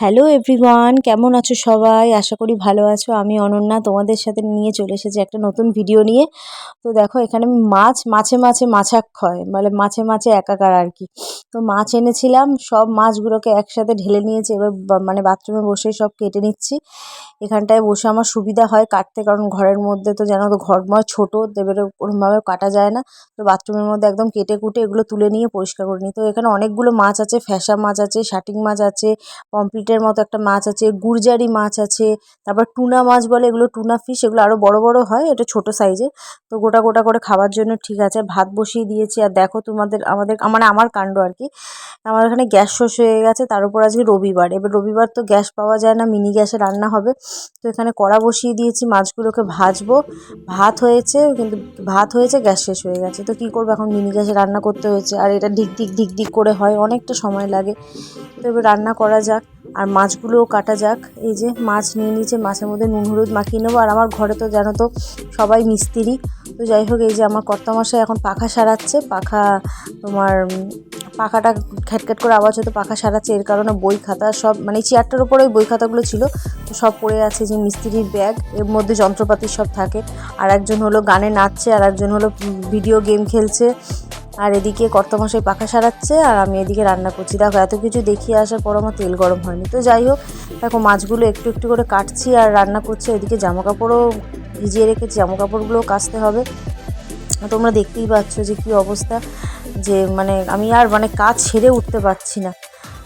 Hello everyone কেমন আছো সবাই? আশা করি ভালো আছো। আমি অনন্যা, তোমাদের সাথে নিয়ে চলে এসেছি একটা নতুন ভিডিও নিয়ে। তো দেখো, এখানে আমি মাছ মাছে মাছে মাছাক্ষয় মানে মাছে মাছে একাকার আর কি। তো মাছ এনেছিলাম, সব মাছগুলোকে একসাথে ঢেলে নিয়েছি, এবার মানে বাথরুমে বসেই সব কেটে নিচ্ছি। এখানটায় বসে আমার সুবিধা হয় কাটতে, কারণ ঘরের মধ্যে তো জানো তো ঘরময় ছোটো, এবারে ওরমভাবে কাটা যায় না। তো বাথরুমের মধ্যে একদম কেটে কুটে এগুলো তুলে নিয়ে পরিষ্কার করে নিই। তো এখানে অনেকগুলো মাছ আছে, ফ্যাসা মাছ আছে, শাটিং মাছ আছে পমফ্রেটের মতো একটা মাছ আছে গুরজারি মাছ আছে, তারপর টুনা মাছ বলে এগুলো টুনা ফিশ এগুলো আরও বড় বড় হয়, এটা ছোট সাইজের তো গোটা গোটা করে খাওয়ার জন্য ঠিক আছে, ভাত বসিয়ে দিয়েছি। আর দেখো তোমাদের, আমাদের মানে আমার কাণ্ড আর কি। আমার এখানে গ্যাস শেষ হয়ে গেছে, তার উপর আজকে রবিবার। এবার রবিবার তো গ্যাস পাওয়া যায় না, মিনি গ্যাসে রান্না হবে। তো এখানে কড়া বসিয়ে দিয়েছি, মাছগুলোকে ভাজবো। ভাত হয়েছে, কিন্তু ভাত হয়েছে, গ্যাস শেষ হয়ে গেছে। তো কী করব, এখন মিনি গ্যাসে রান্না করতে হয়েছে, আর এটা ঢিক ঢিক ঢিক ঢিক করে হয়, অনেকটা সময় লাগে। তো এবার রান্না করা যাক, আর মাছগুলোও কাটা যাক। এই যে মাছ নিয়ে নিয়েছে, মাছের মধ্যে নুন, হলুদ মাখিয়ে নেব। আর আমার ঘরে তো জানো তো, সবাই মিস্ত্রি। তো যাই হোক, এই যে আমার কর্তামশাই এখন পাখা সারাচ্ছে। পাখা তোমার পাখাটা খ্যাটখ্যাট করে আওয়াজ হতো, পাখা সারাচ্ছে, এর কারণে বই খাতা সব মানে চেয়ারটার উপরে বই খাতাগুলো ছিল, তো সব পড়ে আছে যে মিস্ত্রির ব্যাগ, এর মধ্যে যন্ত্রপাতি সব থাকে, আর একজন হলো গানে নাচছে, আর একজন হলো ভিডিও গেম খেলছে, আর এদিকে কর্তামশাই পাখা সারাচ্ছে, আর আমি এদিকে রান্না করছি। দেখো, এত কিছু দেখিয়ে আসার পর আমার তেল গরম হয়নি। তো যাই হোক, দেখো মাছগুলো একটু একটু করে কাটছি আর রান্না করছি, এদিকে জামা কাপড়ও ভিজিয়ে রেখেছি জামা কাপড়গুলোও কাচতে হবে। তোমরা দেখতেই পাচ্ছ যে কী অবস্থা। যে মানে আমি আর মানে কাজ ছেড়ে উঠতে পারছি না।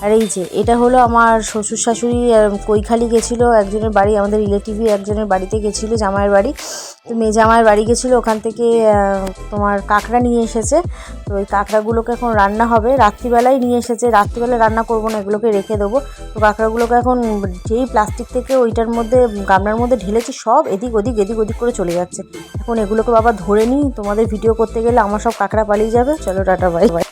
আর এই যে এটা হলো আমার শ্বশুর শাশুড়ি কৈখালি গেছিল, একজনের বাড়ি, আমাদের রিলেটিভই একজনের বাড়িতে গেছিল, জামাইয়ের বাড়ি। তো মেয়ে জামাইয়ের বাড়ি গেছিল, ওখান থেকে তোমার কাঁকড়া নিয়ে এসেছে। তো ওই কাঁকড়াগুলোকে এখন রান্না হবে। রাত্রিবেলায় নিয়ে এসেছে। রাত্রিবেলায় রান্না করব না, এগুলোকে রেখে দেবো। তো কাঁকড়াগুলোকে এখন যেই প্লাস্টিক থেকে ওইটার মধ্যে, গামলার মধ্যে ঢেলেছি, সব এদিক ওদিক এদিক ওদিক করে চলে যাচ্ছে। এখন এগুলোকে বাবা ধরে নিই। তোমাদের ভিডিও করতে গেলে আমার সব কাঁকড়া পালিয়ে যাবে। চলো টাটা বাই বাই